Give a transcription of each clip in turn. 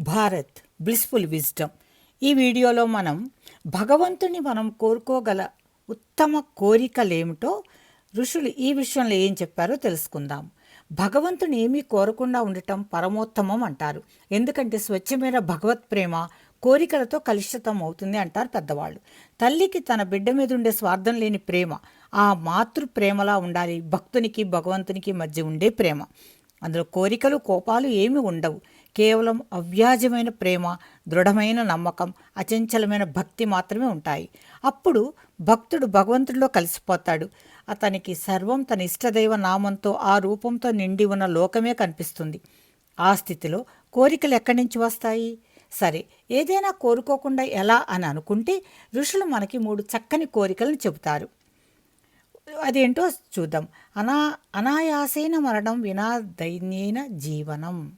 Bharat blissful wisdom ఈ వీడియోలో మనం భగవంతుని మనం కోరుకోగల ఉత్తమ కోరికలేమిటో ఋషులు ఈ విషయంలో ఏం చెప్పారో తెలుసుకుందాం. భగవంతుని ఏమీ కోరకుండా ఉండటం పరమోత్తమం అంటారు. ఎందుకంటే స్వచ్ఛమైన భగవత్ ప్రేమ కోరికలతో కలుషితం అవుతుంది అంటారు పెద్దవాళ్ళు. తల్లికి తన బిడ్డ మీద ఉండే స్వార్థం లేని ప్రేమ ఆ మాతృ ప్రేమలా ఉండాలి. భక్తునికి భగవంతునికి మధ్య ఉండే ప్రేమ. అందులో కోరికలు కోపాలు ఏమి ఉండవు. కేవలం అవ్యాజమైన ప్రేమ దృఢమైన నమ్మకం అచంచలమైన భక్తి మాత్రమే ఉంటాయి. అప్పుడు భక్తుడు భగవంతుడిలో కలిసిపోతాడు. అతనికి సర్వం తన ఇష్టదైవ నామంతో ఆ రూపంతో నిండి ఉన్న లోకమే కనిపిస్తుంది. ఆ స్థితిలో కోరికలు ఎక్కడి నుంచి వస్తాయి? సరే ఏదైనా కోరుకోకుండా ఎలా అని అనుకుంటే ఋషులు మనకి మూడు చక్కని కోరికలను చెబుతారు. అదేంటో చూద్దాం. అనా అనాయాసైన మరణం వినా దైన్యైన జీవనం.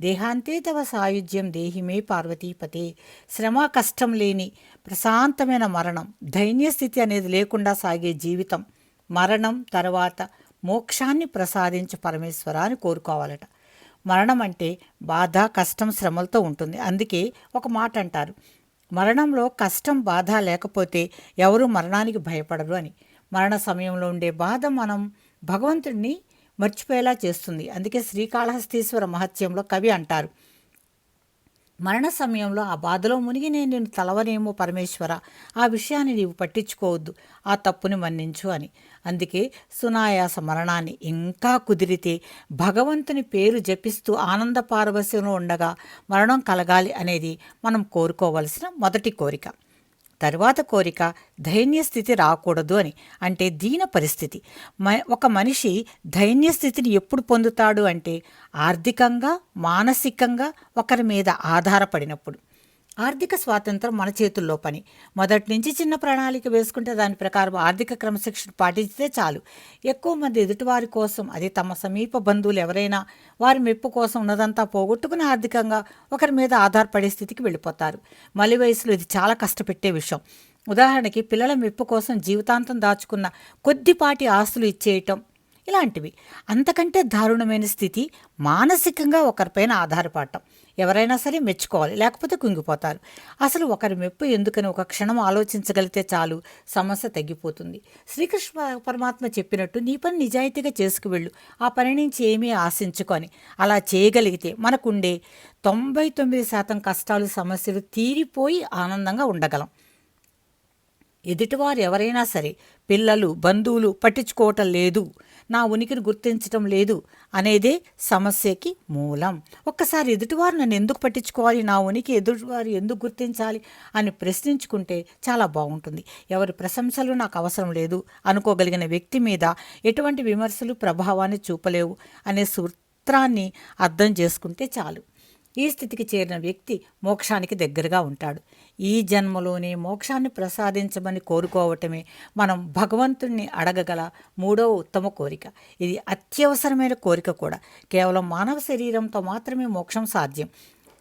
దేహాంతే తవ సాయుధ్యం దేహిమే పార్వతీపతే. శ్రమ కష్టం లేని ప్రశాంతమైన మరణం. దైన్యస్థితి అనేది లేకుండా సాగే జీవితం. మరణం తర్వాత మోక్షాన్ని ప్రసాదించు పరమేశ్వర అని కోరుకోవాలట. మరణం అంటే బాధ కష్టం శ్రమలతో ఉంటుంది. అందుకే ఒక మాట అంటారు. మరణంలో కష్టం బాధ లేకపోతే ఎవరు మరణానికి భయపడరు అని. మరణ సమయంలో ఉండే బాధ మనం భగవంతుడిని మర్చిపోయేలా చేస్తుంది. అందుకే శ్రీకాళహస్తీశ్వర మహత్యంలో కవి అంటారు మరణ సమయంలో ఆ బాధలో మునిగి నేను నిన్ను తలవనేమో పరమేశ్వర ఆ విషయాన్ని నీవు పట్టించుకోవద్దు ఆ తప్పుని మన్నించు అని. అందుకే సునాయాస మరణాన్ని ఇంకా కుదిరితే భగవంతుని పేరు జపిస్తూ ఆనంద పారవశ్యంలో ఉండగా మరణం కలగాలి అనేది మనం కోరుకోవలసిన మొదటి కోరిక. తరువాత కోరిక దైన్య స్థితి రాకూడదు అని. అంటే దీన పరిస్థితి. మ ఒక మనిషి దైన్య స్థితిని ఎప్పుడు పొందుతాడు అంటే ఆర్థికంగా మానసికంగా ఒకరి మీద ఆధారపడినప్పుడు. ఆర్థిక స్వాతంత్రం మన చేతుల్లో పని. మొదటి నుంచి చిన్న ప్రణాళిక వేసుకుంటే దాని ప్రకారం ఆర్థిక క్రమశిక్షణ పాటించితే చాలు. ఎక్కువ మంది ఎదుటివారి కోసం అది తమ సమీప బంధువులు ఎవరైనా వారి మెప్పు కోసం ఉన్నదంతా పోగొట్టుకుని ఆర్థికంగా ఒకరి మీద ఆధారపడే స్థితికి వెళ్ళిపోతారు. మలి వయసులో ఇది చాలా కష్టపెట్టే విషయం. ఉదాహరణకి పిల్లల మెప్పు కోసం జీవితాంతం దాచుకున్న కొద్దిపాటి ఆస్తులు ఇచ్చేయటం ఇలాంటివి. అంతకంటే దారుణమైన స్థితి మానసికంగా ఒకరిపైన ఆధారపడటం. ఎవరైనా సరే మెచ్చుకోవాలి లేకపోతే కుంగిపోతారు. అసలు ఒకరి మెప్పు ఎందుకని ఒక క్షణం ఆలోచించగలిగితే చాలు సమస్య తగ్గిపోతుంది. శ్రీకృష్ణ పరమాత్మ చెప్పినట్టు నీ పని నిజాయితీగా చేసుకువెళ్ళు ఆ పని నుంచి ఏమీ ఆశించుకొని అలా చేయగలిగితే మనకుండే తొంభై తొమ్మిది శాతం కష్టాలు సమస్యలు తీరిపోయి ఆనందంగా ఉండగలం. ఎదుటివారు ఎవరైనా సరే పిల్లలు బంధువులు పట్టించుకోవటం లేదు నా ఉనికిని గుర్తించటం లేదు అనేదే సమస్యకి మూలం. ఒక్కసారి ఎదుటివారు నన్ను ఎందుకు పట్టించుకోవాలి నా ఉనికి ఎదుటివారు ఎందుకు గుర్తించాలి అని ప్రశ్నించుకుంటే చాలా బాగుంటుంది. ఎవరి ప్రశంసలు నాకు అవసరం లేదు అనుకోగలిగిన వ్యక్తి మీద ఎటువంటి విమర్శలు ప్రభావాన్ని చూపలేవు అనే సూత్రాన్ని అర్థం చేసుకుంటే చాలు. ఈ స్థితికి చేరిన వ్యక్తి మోక్షానికి దగ్గరగా ఉంటాడు. ఈ జన్మలోనే మోక్షాన్ని ప్రసాదించమని కోరుకోవటమే మనం భగవంతుణ్ణి అడగగల మూడవ ఉత్తమ కోరిక. ఇది అత్యవసరమైన కోరిక కూడా. కేవలం మానవ శరీరంతో మాత్రమే మోక్షం సాధ్యం.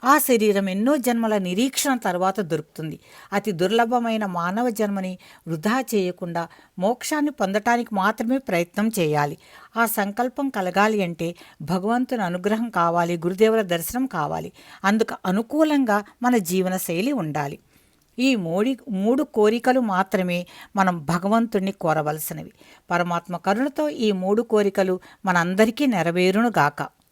ఆ శరీరం ఎన్నో జన్మల నిరీక్షణ తర్వాత దొరుకుతుంది. అతి దుర్లభమైన మానవ జన్మని వృధా చేయకుండా మోక్షాన్ని పొందటానికి మాత్రమే ప్రయత్నం చేయాలి. ఆ సంకల్పం కలగాలి అంటే భగవంతుని అనుగ్రహం కావాలి గురుదేవుల దర్శనం కావాలి. అందుకు అనుకూలంగా మన జీవన శైలి ఉండాలి. ఈ మూడి మూడు కోరికలు మాత్రమే మనం భగవంతుణ్ణి కోరవలసినవి. పరమాత్మ కరుణతో ఈ మూడు కోరికలు మనందరికీ నెరవేరును గాక